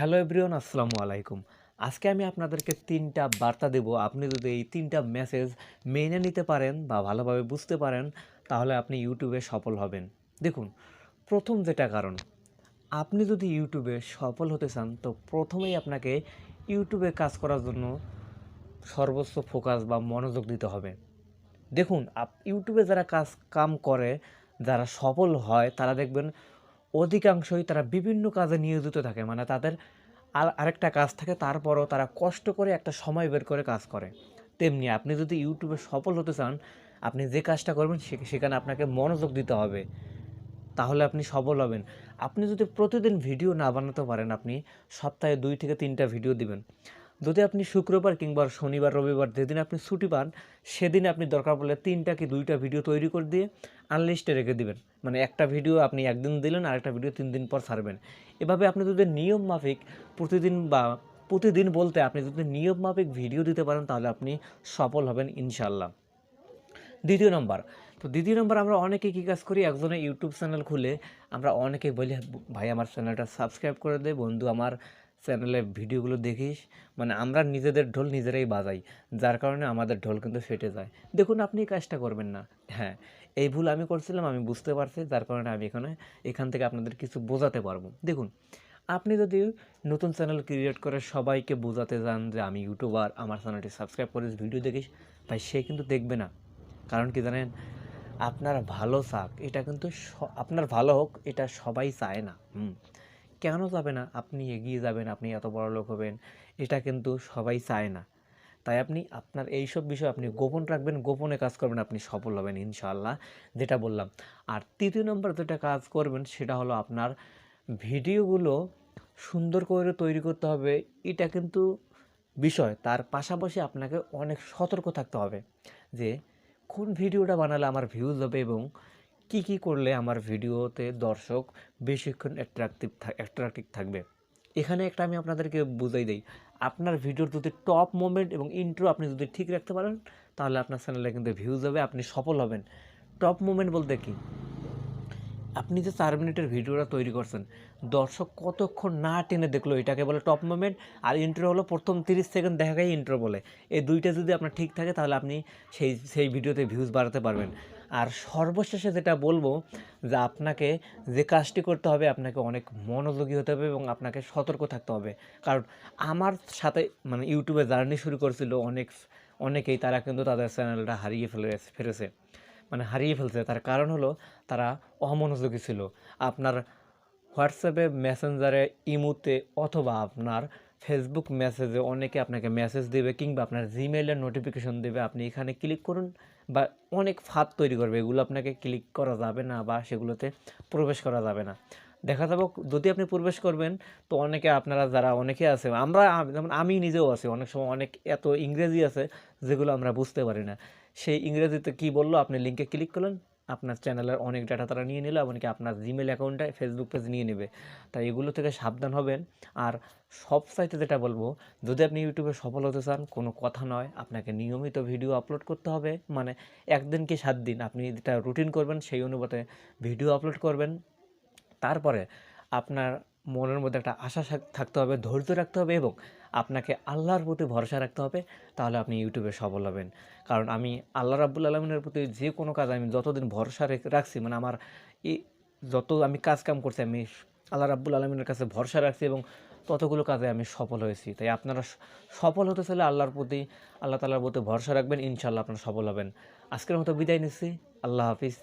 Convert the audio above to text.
Hello everyone, আসসালামু আলাইকুম। আজকে আমি আপনাদেরকে তিনটা বার্তা দেব। আপনি যদি এই তিনটা মেসেজ মেনে নিতে পারেন বা ভালোভাবে বুঝতে পারেন, তাহলে আপনি ইউটিউবে সফল হবেন। দেখুন, প্রথম যেটা কারণ, আপনি যদি ইউটিউবে সফল হতে চান, তো প্রথমেই আপনাকে ইউটিউবে কাজ করার জন্য সর্বোচ্চ ফোকাস বা মনোযোগ দিতে হবে। দেখুন, আপ, ইউটিউবে যারা কাজ কাম করে, যারা সফল হয়, তারা দেখবেন অধিকাংশই তারা বিভিন্ন কাজে নিয়োজিত থাকে। মানে তাদের আর আরেকটা কাজ থাকে, তারপরও তারা কষ্ট করে একটা সময় বের করে কাজ করে। তেমনি আপনি যদি ইউটিউবে সফল হতে চান, আপনি যে কাজটা করবেন সেখানে আপনাকে মনোযোগ দিতে হবে। তাহলে আপনি সফল হবেন। আপনি যদি প্রতিদিন ভিডিও না বানাতে পারেন, আপনি সপ্তাহে দুই থেকে তিনটা ভিডিও দিবেন। যদি আপনি শুক্রবার কিংবা শনিবার, রবিবার যেদিন আপনি ছুটি পান, সেদিন আপনি দরকার পড়লে তিনটা কি দুইটা ভিডিও তৈরি করে দিয়ে আনলিস্টে রেখে দিবেন। মানে একটা ভিডিও আপনি একদিন দিলেন আর একটা ভিডিও তিন দিন পর ছাড়বেন। এভাবে আপনি যদি নিয়ম মাফিক প্রতিদিন বা প্রতিদিন বলতে আপনি যদি নিয়ম মাফিক ভিডিও দিতে পারেন, তাহলে আপনি সফল হবেন ইনশাল্লাহ দ্বিতীয় নম্বর। তো দ্বিতীয় নম্বর, আমরা অনেকে কী কাজ করি? একজনের ইউটিউব চ্যানেল খুলে আমরা অনেকে বলি, ভাই, আমার চ্যানেলটা সাবস্ক্রাইব করে দে, বন্ধু, আমার চ্যানেলে ভিডিওগুলো দেখিস মানে আমরা নিজেদের ঢোল নিজেরাই বাজাই, যার কারণে আমাদের ঢোল কিন্তু ফেটে যায়। দেখুন, আপনি কাজটা করবেন না। হ্যাঁ এই ভুল আমি করছিলাম, আমি বুঝতে পারছি, যার কারণে আমি এখানে, এখান থেকে আপনাদের কিছু বোঝাতে পারব। দেখুন, আপনি যদি নতুন চ্যানেল ক্রিয়েট করে সবাইকে বোঝাতে যান যে আমি ইউটিউবার আমার চ্যানেলটি সাবস্ক্রাইব করিস ভিডিও দেখিস, ভাই, সে কিন্তু দেখবে না। কারণ কি জানেন, আপনার ভালো চাক এটা কিন্তু আপনার ভালো হোক, এটা সবাই চায় না। হুম কেন যাবে না? আপনি এগিয়ে যাবেন, আপনি এত বড় লোক হবেন, এটা কিন্তু সবাই চায় না। তাই আপনি আপনার এইসব বিষয় আপনি গোপন রাখবেন, গোপনে কাজ করবেন, আপনি সফল হবেন ইনশাআল্লাহ, যেটা বললাম। আর তৃতীয় নম্বর যেটা কাজ করবেন, সেটা হলো আপনার ভিডিওগুলো সুন্দর করে তৈরি করতে হবে, এটা কিন্তু বিষয়। তার পাশাপাশি আপনাকে অনেক সতর্ক থাকতে হবে যে, কোন ভিডিওটা বানালে আমার ভিউজ হবে এবং কি কি করলে আমার ভিডিওতে দর্শক বেশিক্ষণ অ্যাট্রাকটিভ অ্যাট্রাকটিভ থাকবে? এখানে একটা আমি আপনাদেরকে বুঝাই দিই। আপনার ভিডিওর যদি টপ মোমেন্ট এবং ইন্ট্রো আপনি যদি ঠিক রাখতে পারেন, তাহলে আপনার চ্যানেলে কিন্তু ভিউজ হবে, আপনি সফল হবেন। টপ মোমেন্ট বলতে কি? আপনি যে চার মিনিটের ভিডিওটা তৈরি করছেন, দর্শক কতক্ষণ না টেনে দেখল, এটাকে বলে টপ মোমেন্ট আর ইন্ট্রো হলো প্রথম তিরিশ সেকেন্ড দেখা যায় ইন্ট্রো বলে। এই দুইটা যদি আপনার ঠিক থাকে, তাহলে আপনি সেই সেই ভিডিওতে ভিউজ বাড়াতে পারবেন। আর সর্বশেষে যেটা বলব, যে আপনাকে যে কাজটি করতে হবে, আপনাকে অনেক মনোযোগী হতে হবে এবং আপনাকে সতর্ক থাকতে হবে। কারণ আমার সাথে মানে ইউটিউবে জার্নি শুরু করেছিল অনেক, অনেকেই, তারা কিন্তু তাদের চ্যানেলটা হারিয়ে ফেলে, ফেলেছে। মানে হারিয়ে ফেলছে। তার কারণ হলো তারা অমনোযোগী ছিল। আপনার হোয়াটসঅ্যাপে মেসেঞ্জারে ইমুতে অথবা আপনার ফেসবুক মেসেজে অনেকে আপনাকে মেসেজ দেবে কিংবা আপনার জিমেইলের নোটিফিকেশন দেবে। আপনি এখানে ক্লিক করুন বা অনেক ফাঁদ তৈরি করবে। এগুলো আপনাকে ক্লিক করা যাবে না বা সেগুলোতে প্রবেশ করা যাবে না। দেখা যাবে যদি আপনি প্রবেশ করবেন, তো অনেকে আপনারা যারা অনেকে আছে, আমরা যেমন আমি নিজেও আছি। অনেক সময় অনেক এত ইংরেজি আছে যেগুলো আমরা বুঝতে পারি না। সেই ইংরেজিতে কি বলল? আপনি লিঙ্কে ক্লিক করলেন, আপনার চ্যানেলের অনেক ডাটা তারা নিয়ে নিল, এমনকি আপনার জিমেল অ্যাকাউন্টে ফেসবুক পেজ নিয়ে নেবে। তাই এগুলো থেকে সাবধান হবেন। আর সব সাইটে যেটা বলব, যদি আপনি ইউটিউবে সফল হতে চান, কোনো কথা নয়, আপনাকে নিয়মিত ভিডিও আপলোড করতে হবে। মানে একদিন কি সাত দিন, আপনি যেটা রুটিন করবেন, সেই অনুপাতে ভিডিও আপলোড করবেন। তারপরে আপনার মনের মধ্যে একটা আশা থাকতে হবে, ধৈর্য রাখতে হবে এবং আপনাকে আল্লাহর প্রতি ভরসা রাখতে হবে, তাহলে আপনি ইউটিউবে সফল হবেন। কারণ আমি আল্লাহ রাব্বুল আলমিনের প্রতি যে কোনো কাজ আমি যতদিন ভরসা রাখছি মানে আমার এই যত আমি কাজ কাম করছি, আমি আল্লাহ রাব্বুল আলমিনের কাছে ভরসা রাখছি এবং ততগুলো কাজে আমি সফল হয়েছি। তাই আপনারা সফল হতে চাইলে আল্লাহর প্রতি, আল্লাহ তালার প্রতি ভরসা রাখবেন ইনশাল্লাহ আপনারা সফল হবেন। আজকের মতো বিদায় নিচ্ছি। আল্লাহ হাফিজ।